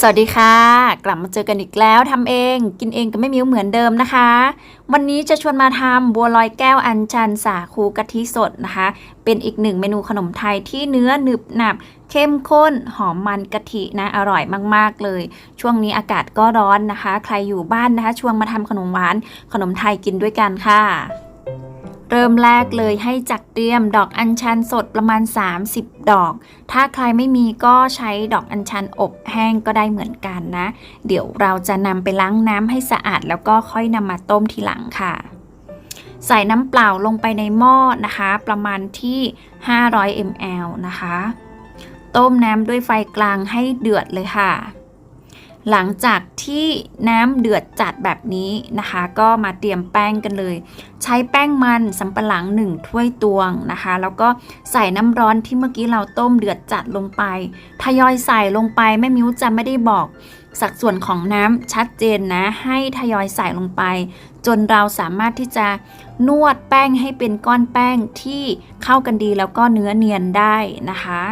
สวัสดีค่ะ กลับมาเจอกันอีกแล้วทำเอง กินเองก็ไม่มิวเหมือนเดิมนะคะ วันนี้จะชวนมาทำบัวลอยแก้วอัญชันสาคูกะทิสดนะคะ เป็นอีกหนึ่งเมนูขนมไทยที่เนื้อหนึบหนับ เข้มข้น หอมมันกะทินะอร่อยมาก ๆ เลย ช่วงนี้อากาศก็ร้อนนะคะ ใครอยู่บ้านนะคะ ชวนมาทำขนมหวานขนมไทยกินด้วยกันค่ะ เริ่มแรกเลยให้จัดเตรียมดอกอัญชันสดประมาณ 30 ดอก ถ้าใครไม่มีก็ใช้ดอกอัญชันอบแห้งก็ได้เหมือนกันนะ เดี๋ยวเราจะนำไปล้างน้ำให้สะอาดแล้วก็ค่อยนำมาต้มทีหลังค่ะ ใส่น้ำเปล่าลงไปในหม้อนะคะ ประมาณที่ 500 ml นะคะ ต้มน้ำด้วยไฟกลางให้เดือดเลยค่ะ หลังจากที่น้ำเดือดจัดแบบนี้นะคะ ก็มาเตรียมแป้งกันเลย ใช้แป้งมันสำปะหลัง1ถ้วยตวงนะคะ แล้วก็ใส่น้ำร้อนที่เมื่อกี้เราต้มเดือดจัดลงไป ทยอยใส่ลงไปแม่มิ้วจะไม่ได้บอกสัดส่วนของน้ำชัดเจนนะ ให้ทยอยใส่ลงไป จนเราสามารถที่จะนวดแป้งให้เป็นก้อนแป้งที่เข้ากันดีแล้วก็เนื้อเนียนได้นะคะ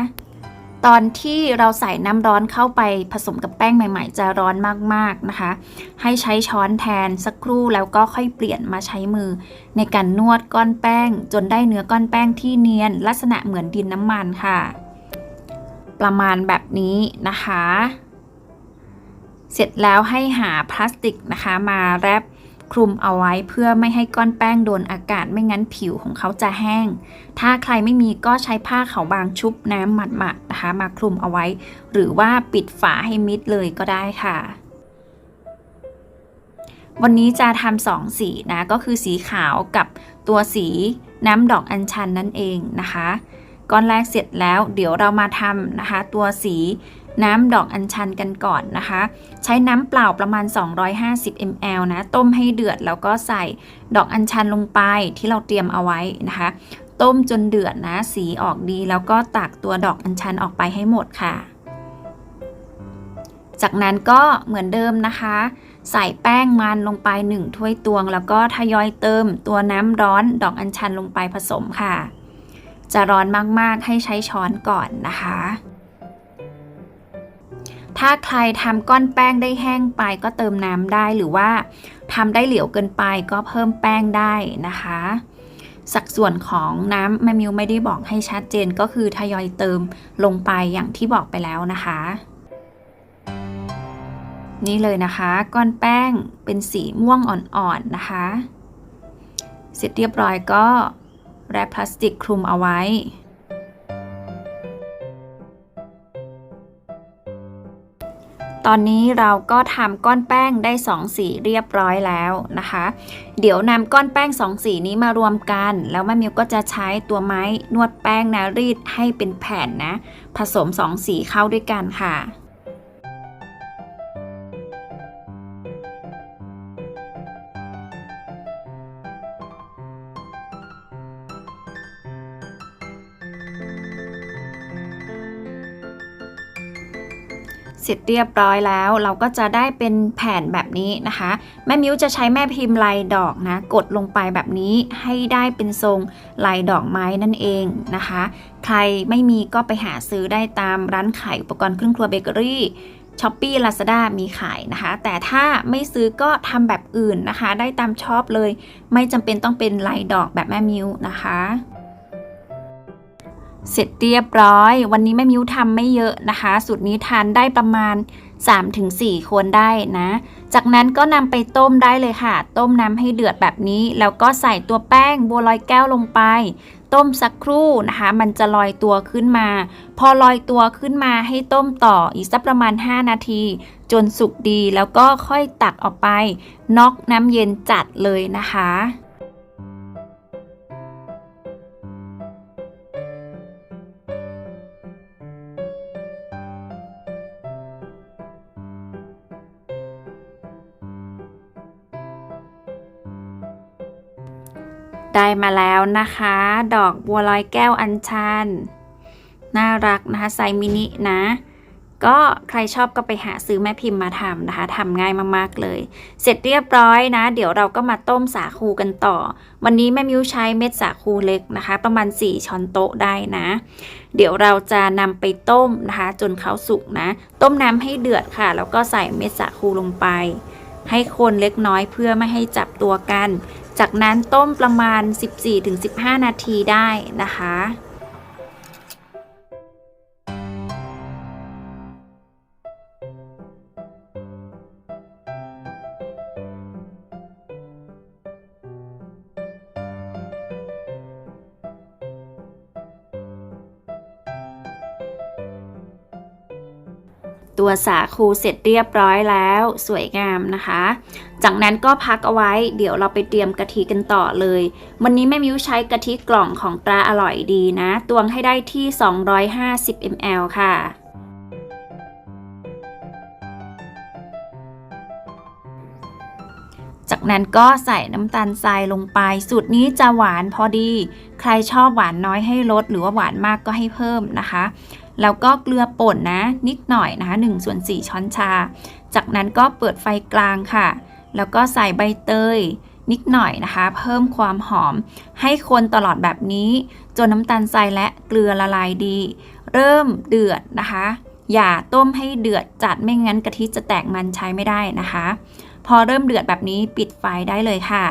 ตอนที่เราใส่น้ำร้อนเข้าไปผสมกับแป้งใหม่ ๆ จะร้อนมากๆนะคะ ให้ใช้ช้อนแทนสักครู่แล้วก็ค่อยเปลี่ยนมาใช้มือ ในการนวดก้อนแป้ง จนได้เนื้อก้อนแป้งที่เนียน ลักษณะเหมือนดินน้ำมันค่ะ ประมาณแบบนี้นะคะ เสร็จแล้วให้หาพลาสติกนะคะมาแรป คลุมเอาไว้เพื่อไม่ให้ก้อนแป้งโดนอากาศไม่งั้นผิวของเขาจะแห้ง ถ้าใครไม่มีก็ใช้ผ้าขาวบางชุบน้ำหมัดๆนะคะ มาคลุมเอาไว้ หรือว่าปิดฝาให้มิดเลยก็ได้ค่ะวันนี้จะทำสองสีนะ ก็คือสีขาวกับตัวสีน้ำดอกอัญชันนั่นเองนะคะ ก้อนแรกเสร็จแล้วเดี๋ยวเรามาทำนะคะ ตัวสี น้ำดอกอัญชันกันก่อนนะคะ ใช้น้ำเปล่าประมาณ 250 ml นะ ต้มให้เดือดแล้วก็ใส่ดอกอัญชันลงไปที่เราเตรียมเอาไว้นะคะ ต้มจนเดือดนะ สีออกดีแล้วก็ตักตัวดอกอัญชันออกไปให้หมดค่ะ จากนั้นก็เหมือนเดิมนะคะ ใส่แป้งมันลงไป 1 ถ้วยตวง แล้วก็ทยอยเติมตัวน้ำร้อนดอกอัญชันลงไปผสมค่ะ จะร้อนมากๆให้ใช้ช้อนก่อนนะคะ ถ้าใครทำก้อนแป้งได้แห้งไปก็เติมน้ำได้หรือว่าทำได้เหลวเกินไปก็เพิ่มแป้งได้นะคะ สัดส่วนของน้ำแม่มิวไม่ได้บอกให้ชัดเจนก็คือทยอยเติมลงไปอย่างที่บอกไปแล้วนะคะ นี่เลยนะคะ ก้อนแป้งเป็นสีม่วงอ่อนๆนะคะ เสร็จเรียบร้อยก็แรปพลาสติกคลุมเอาไว้ ตอนนี้เราก็ทำก้อนแป้งได้2สีเรียบร้อยแล้วนะคะ เดี๋ยวนำก้อนแป้ง2สีนี้มารวมกัน แล้วแม่มิวก็จะใช้ตัวไม้นวดแป้งนะรีดให้เป็นแผ่นนะ ผสม2สีเข้าด้วยกันค่ะ เสร็จเรียบร้อยแล้ว เราก็จะได้เป็นแผ่นแบบนี้นะคะ แม่มิ้วจะใช้แม่พิมพ์ลายดอกนะ กดลงไปแบบนี้ให้ได้เป็นทรงลายดอกไม้นั่นเองนะคะ ใครไม่มีก็ไปหาซื้อได้ตามร้านขายอุปกรณ์เครื่องครัวเบเกอรี่ช้อปปี้ลาซาด้ามีขายนะคะ แต่ถ้าไม่ซื้อก็ทำแบบอื่นนะคะ ได้ตามชอบเลย ไม่จำเป็นต้องเป็นลายดอกแบบแม่มิ้วนะคะ เสร็จเรียบร้อย วันนี้แม่มิ้วทำไม่เยอะนะคะ สูตรนี้ทานได้ประมาณ 3-4 คนได้นะ จากนั้นก็นำไปต้มได้เลยค่ะ ต้มน้ำให้เดือดแบบนี้ แล้วก็ใส่ตัวแป้งบัวลอยแก้วลงไป ต้มสักครู่นะคะ มันจะลอยตัวขึ้นมา พอลอยตัวขึ้นมาให้ต้มต่ออีกสักประมาณ 5 นาที จนสุกดีแล้วก็ค่อยตักออกไปน็อกน้ำเย็นจัดเลยนะคะ ได้มาแล้วนะคะ ดอกบัวลอยแก้วอัญชัน น่ารักนะคะไซส์มินินะ ก็ใครชอบก็ไปหาซื้อแม่พิมพ์มาทำนะคะทำง่ายมากๆเลย เสร็จเรียบร้อยนะ เดี๋ยวเราก็มาต้มสาคูกันต่อ วันนี้แม่มิวใช้เม็ดสาคูเล็กนะคะ ประมาณ 4 ช้อนโต๊ะได้นะ เดี๋ยวเราจะนำไปต้มนะคะ จนเขาสุกนะ ต้มน้ำให้เดือดค่ะ แล้วก็ใส่เม็ดสาคูลงไปให้คนเล็กน้อยเพื่อไม่ให้จับตัวกัน จากนั้นต้มประมาณ 14-15 นาทีได้นะคะ ตัวสาคูเสร็จเรียบร้อยแล้วสวยงามนะคะ จากนั้นก็พักเอาไว้เดี๋ยวเราไปเตรียมกะทิกันต่อเลย วันนี้แม่มิวใช้กะทิกล่องของตราอร่อยดีนะ ตวงให้ได้ที่ 250 ml ค่ะ นั้นก็ใส่น้ำตาลทรายลงไป สูตรนี้จะหวานพอดี ใครชอบหวานน้อยให้ลด หรือว่าหวานมากก็ให้เพิ่มนะคะ แล้วก็เกลือป่นนะ นิดหน่อยนะคะ1ส่วน4ช้อนชา จากนั้นก็เปิดไฟกลางค่ะ แล้วก็ใส่ใบเตยนิดหน่อยนะคะ เพิ่มความหอมให้คนตลอดแบบนี้ จนน้ำตาลทรายและเกลือละลายดี เริ่มเดือดนะคะ อย่าต้มให้เดือดจัดไม่งั้นกะทิจะแตกมันใช้ไม่ได้นะคะ พอเริ่มเดือดแบบนี้ปิดไฟได้เลยค่ะ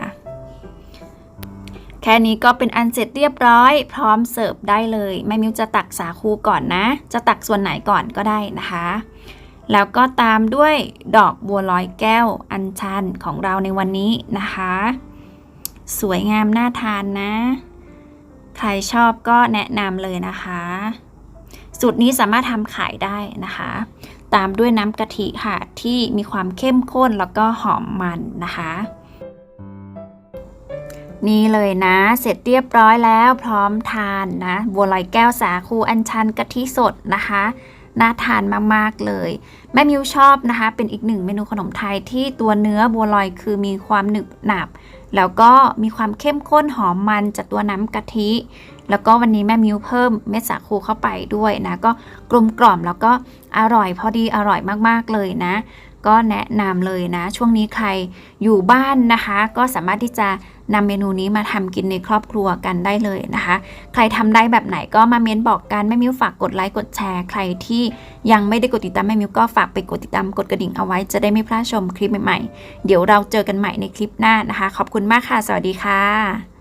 แค่นี้ก็เป็นอันเสร็จเรียบร้อย พร้อมเสิร์ฟได้เลยแม่มิวจะตักสาคูก่อนนะ จะตักส่วนไหนก่อนก็ได้นะคะ แล้วก็ตามด้วยดอกบัวลอยแก้วอัญชันของเราในวันนี้นะคะ สวยงามน่าทานนะ ใครชอบก็แนะนำเลยนะคะสูตรนี้สามารถทำขายได้นะคะ ตามด้วยน้ำกะทิค่ะ ที่มีความเข้มข้นแล้วก็หอมมันนะคะ นี่เลยนะ เสร็จเรียบร้อยแล้วพร้อมทานนะบัวลอยแก้วสาคูอัญชันกะทิสดนะคะน่าทานมาก ๆ เลย แม่มิวชอบนะคะ เป็นอีกหนึ่งเมนูขนมไทยที่ตัวเนื้อบัวลอยคือมีความหนึบหนับ แล้วก็มีความเข้มข้นหอมมันจากตัวน้ำกะทิ แล้วก็วันนี้แม่มิวเพิ่มเม็ดสาคูเข้าไปด้วยนะ ก็กลมกล่อมแล้วก็อร่อยพอดีอร่อยมากๆเลยนะ ก็แนะนำเลยนะ ช่วงนี้ใครอยู่บ้านนะคะ ก็สามารถที่จะนำเมนูนี้มาทำกินในครอบครัวกันได้เลยนะคะ ใครทำได้แบบไหนก็มาเม้นบอกกันแม่มิวฝากกดไลค์กดแชร์ ใครที่ยังไม่ได้กดติดตามแม่มิวก็ฝากไปกดติดตามกดกระดิ่งเอาไว้จะได้ไม่พลาดชมคลิปใหม่ๆ เดี๋ยวเราเจอกันใหม่ในคลิปหน้านะคะ ขอบคุณมากค่ะ สวัสดีค่ะ